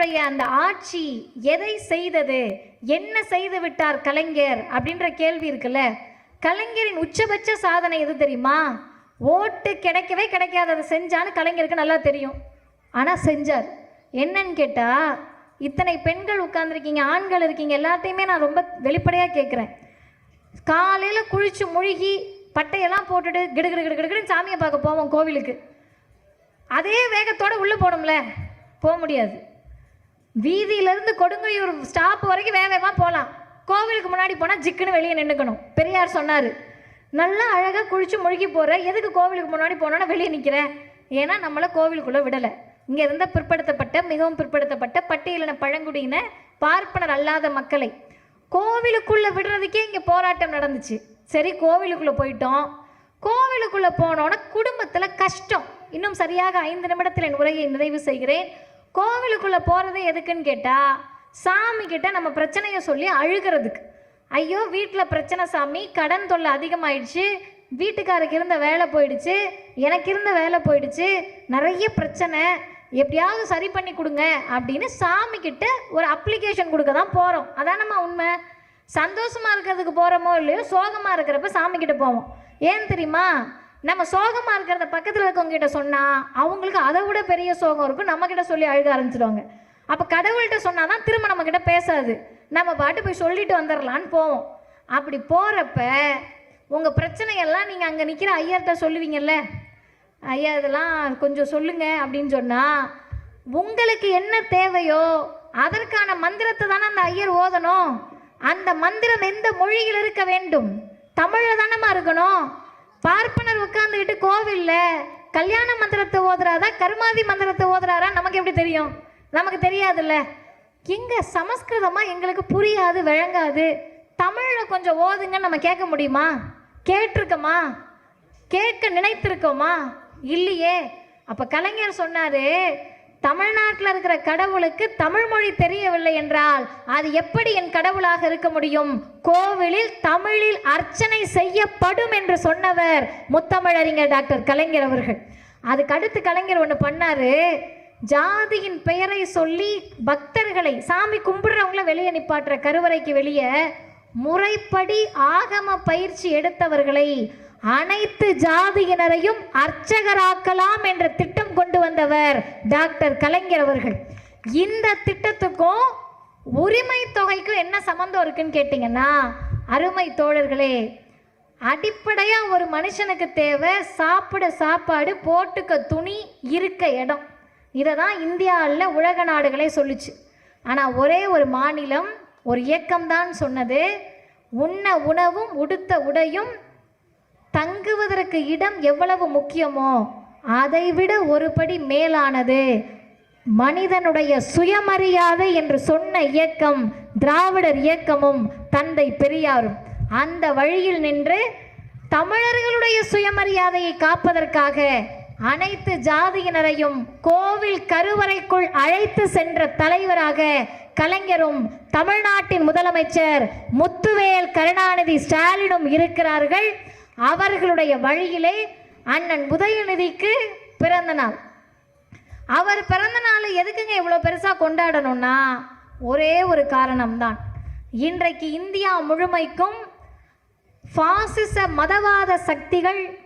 அவருடைய அந்த ஆட்சி எதை செய்தது? என்ன செய்து விட்டார் கலைஞர்? அப்படின்ற கேள்வி இருக்குல்ல. கலைஞரின் உச்சபட்ச சாதனை எது தெரியுமா? ஓட்டு கிடைக்கவே கிடைக்காததை செஞ்சான்னு கலைஞருக்கு நல்லா தெரியும். ஆனால் செஞ்சார். என்னன்னு கேட்டால் இத்தனை பெண்கள் உட்கார்ந்துருக்கீங்க ஆண்கள் இருக்கீங்க எல்லாத்தையுமே நான் ரொம்ப வெளிப்படையாக கேட்குறேன் காலையில் குளிச்சு முழுகி பட்டையெல்லாம் போட்டுட்டு கிடுகிடு கிடுகிடுன்னு சாமியை பார்க்க போவோம் கோவிலுக்கு. அதே வேகத்தோடு உள்ளே போகணும்ல போக முடியாது. வீதியிலேருந்து கொடுங்கையூர் ஸ்டாப் வரைக்கும் வேக வேகமாக போகலாம் கோவிலுக்கு முன்னாடி போனால் ஜிக்குன்னு வெளியே நின்றுக்கணும் பெரியார் சொன்னார் நல்லா அழகாக குளிச்சு முழுகி போகிற எதுக்கு கோவிலுக்கு முன்னாடி போனோன்னா வெளியே நிற்கிற ஏன்னா நம்மளை கோவிலுக்குள்ளே விடலை. இங்கே இருந்த பிற்படுத்தப்பட்ட மிகவும் பிற்படுத்தப்பட்ட பட்டியலின பழங்குடியின பார்ப்பனர் அல்லாத மக்களை கோவிலுக்குள்ளே விடுறதுக்கே இங்கே போராட்டம் நடந்துச்சு. சரி கோவிலுக்குள்ளே போயிட்டோம். கோவிலுக்குள்ளே போனோன்னா குடும்பத்தில் கஷ்டம். இன்னும் சரியாக ஐந்து நிமிடத்தில் என் உரையை நிறைவு செய்கிறேன். கோவிலுக்குள்ளே போகிறது எதுக்குன்னு கேட்டால் சாமி கிட்ட நம்ம பிரச்சனையை சொல்லி அழுகிறதுக்கு. ஐயோ வீட்டில் பிரச்சனை சாமி கடன் தொல்லை அதிகமாயிடுச்சு வீட்டுக்காருக்கு இருந்த வேலை போயிடுச்சு எனக்கு இருந்த வேலை போயிடுச்சு நிறைய பிரச்சனை எப்படியாவது சரி பண்ணி கொடுங்க அப்படின்னு சாமி கிட்ட ஒரு அப்ளிகேஷன் கொடுக்க தான் போகிறோம் அதானம்மா உண்மை? சந்தோஷமா இருக்கிறதுக்கு போகிறோமோ இல்லையோ சோகமாக இருக்கிறப்ப சாமி கிட்ட போவோம். ஏன் தெரியுமா? நம்ம சோகமாக இருக்கிறத பக்கத்தில் இருக்கவங்க கிட்ட சொன்னால் அவங்களுக்கு அதை விட பெரிய சோகம் இருக்கும். நம்மக்கிட்ட சொல்லி அழுக ஆரம்பிச்சிடுவாங்க. அப்போ கடவுள்கிட்ட சொன்னால் தான் திரும்ப நம்மக்கிட்ட பேசாது. நம்ம பாட்டு போய் சொல்லிட்டு வந்துடலான்னு போவோம். அப்படி போகிறப்ப உங்கள் பிரச்சனையெல்லாம் நீங்கள் அங்கே நிற்கிற ஐயர்கிட்ட சொல்லுவீங்கல்ல? ஐயா இதெல்லாம் கொஞ்சம் சொல்லுங்க அப்படின்னு சொன்னால் உங்களுக்கு என்ன தேவையோ அதற்கான மந்திரத்தை தானே அந்த ஐயர் ஓதணும். அந்த மந்திரம் எந்த மொழியில் இருக்க வேண்டும்? தமிழில் தானம்மா இருக்கணும். பார்ப்பனர் உட்காந்துக்கிட்டு கோவிலில் கல்யாண மந்திரத்தை ஓதுறாரா கருமாதி மந்திரத்தை ஓதுறாரா? நமக்கு எப்படி தெரியும்? நமக்கு தெரியாதுல்ல. எங்க சமஸ்கிருதமா எங்களுக்கு புரியாது விளங்காது. தமிழில் கொஞ்சம் ஓதுங்கன்னு நம்ம கேட்க முடியுமா? கேட்டிருக்கோமா? கேட்க நினைத்திருக்கோமா? இல்லையே. அப்ப கலைஞர் சொன்னாரு தமிழ்நாட்டில் இருக்கிற கடவுளுக்கு தமிழ் மொழி தெரியவில்லை என்றால் அது எப்படி என் கடவுளாக இருக்க முடியும்? கோவிலில் தமிழில் அர்ச்சனை செய்யப்படும் என்று சொன்னவர் முத்தமிழறிஞர் டாக்டர் கலைஞர் அவர்கள். அதுக்கு அடுத்து கலைஞர் ஒன்று பண்ணாரு. ஜாதியின் பெயரை சொல்லி பக்தர்களை சாமி கும்பிடுறவங்கள வெளியே நிப்பாட்டுற கருவறைக்கு வெளியே முறைப்படி ஆகம பயிற்சி எடுத்தவர்களை அனைத்து ஜாதியினரையும் அர்ச்சகராக்கலாம் என்ற திட்டம் கொண்டு வந்தவர் டாக்டர் கலைஞர் அவர்கள். இந்த திட்டத்துக்கும் உரிமை தொகைக்கும் என்ன சம்மந்தம் இருக்குன்னு கேட்டிங்கன்னா அருமை தோழர்களே அடிப்படையாக ஒரு மனுஷனுக்கு தேவை சாப்பிட சாப்பாடு போட்டுக்க துணி இருக்க இடம். இதை தான் இந்தியாவில் உலக நாடுகளே சொல்லுச்சு. ஆனால் ஒரே ஒரு மாநிலம் ஒரு இயக்கம்தான் சொன்னது. உண்ண உணவும் உடுத்த உடையும் தங்குவதற்கு இடம் எவ்வளவு முக்கியமோ அதைவிட ஒரு படி மேலானது மனிதனுடைய சுயமரியாதை என்று சொன்ன இயக்கம் திராவிடர் இயக்கமும் தந்தை பெரியாரும். அந்த வழியில் நின்று தமிழர்களுடைய சுயமரியாதையை காப்பதற்காக அனைத்து ஜாதியினரையும் கோவில் கருவறைக்குள் அழைத்து சென்ற தலைவராக கலைஞரும் தமிழ்நாட்டின் முதலமைச்சர் முத்துவேல் கருணாநிதி ஸ்டாலினும் இருக்கிறார்கள். அவர்களுடைய வழியிலே அண்ணன் உதயநிதிக்கு பிறந்த நாள். அவர் பிறந்த நாள் எதுக்குங்க இவ்வளோ பெருசாக கொண்டாடணும்னா? ஒரே ஒரு காரணம்தான். இன்றைக்கு இந்தியா முழுமைக்கும் பாசிச மதவாத சக்திகள்